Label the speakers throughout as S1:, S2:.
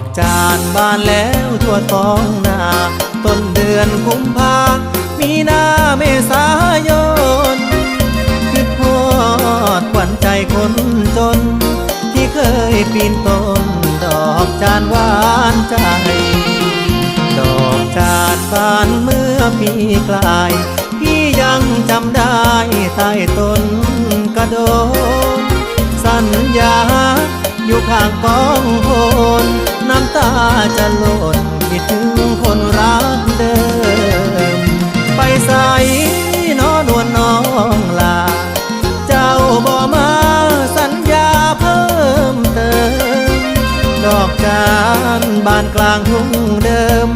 S1: อกจานบานแล้วทั่วท้องนา ต้นเดือนกุมภามีนาเมษายนคือทอดขวัญใจคนจน ที่เคยปีนต้น ดอกจานหวานใจ ดอกจานบานเมื่อปีกลาย พี่ยังจำได้ใต้ต้นกระโดนสัญญาอยู่ข้างกองโคน น้ำตาจะหล่นคิดถึงคนรักเดิม ไปใส่นอนวลน้องลา เจ้าบ่มาสัญญาเพิ่มเติม ดอกจานบานกลางทุ่งเดิม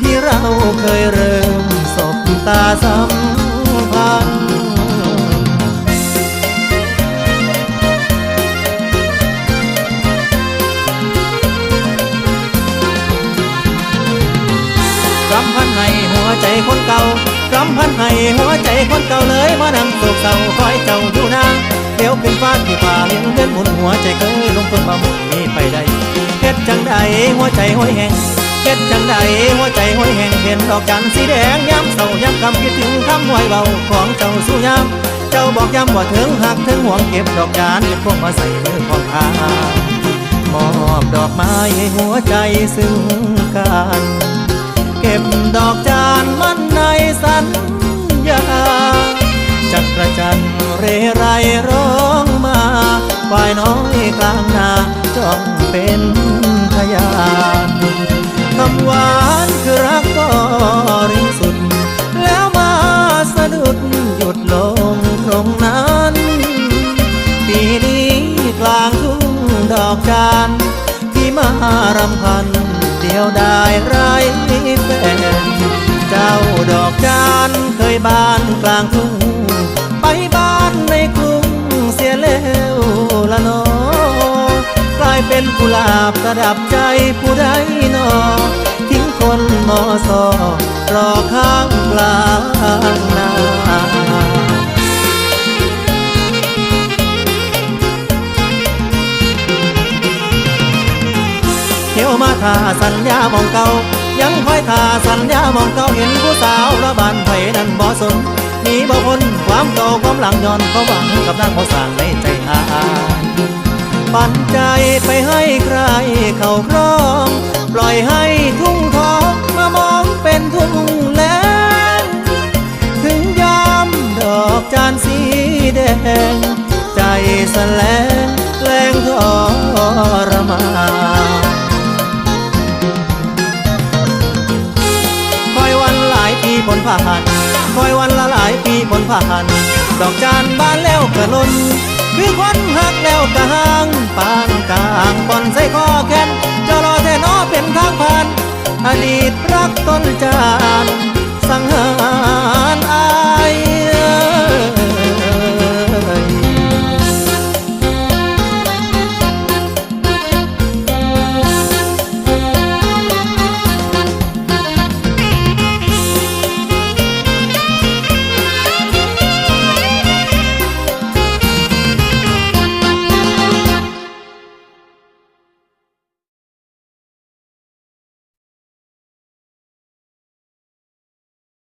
S1: ที่เราเคยเริ่มสบตาสัม ห้หัวใจคนเก่าเลยมานั่งโศกเศร้าคอยเจ้าอยู่นางเดี๋ยวขึ้นฟ้าที่ฟ้าเลี้ยงเดินหมุนหัวใจเคยลงทุนมาหมุนมีไปได้เฮ็ดจังใดหัวใจห้อยแหงเฮ็ดจังใดหัวใจห้อยแหงเห็นดอกจันทร์สีแดงย้ำเศร้าย้ำคำคิดถึงคำห้อยเบาของเจ้าสู้ย้ำเจ้าบอกย้ำว่าถึงหักถึงห่วงเก็บดอกจานเก็บพวกมาใส่มือของข้ามอบดอกไม้ให้หัวใจซึ่งกัน เก็บดอกจานมันในสัญ เรไรร้องมาฝ่ายน้อยกลางนาจ้องเป็นพยานคำหวานคือรักก็ริสุด แล้วมาสะดุดหยุดลงตรงนั้น ปีนี้กลางทุ่งดอกจานที่มารำพันเดียวได้ไรแฟนเจ้าดอกจานเคยบานกลางทุ่งไปบ้าน บประดับใจผู้ใดนอ ทิ้งคนมอสอรอข้างกลางนาเที่ยวมาทาสัญญามองเก่า ยังคอยทาสัญญามองเก่าเห็นผู้สาวระบานไผนั้นบ่สนหนีบ่พ้นความเก่าความหลังย้อนเขาหวังกับนางเขาสร้างในใจ ปันใจไปให้ใครเขาครอง ปล่อยให้ทุ่งทองมามองเป็นทุ่งแล้งถึงยามดอกจานสีแดง ใจสแลงแรงทรมานคอยวันหลายปีผลผ่านคอยวันละหลายปีผลผ่านดอกจานบานแล้วกระลนคือควันหักแล้วกระหาง ปางกลางบอนใส่คอแขนจะรอแต่นอเป็นทางผ่าน อดีตรักต้นจานสัง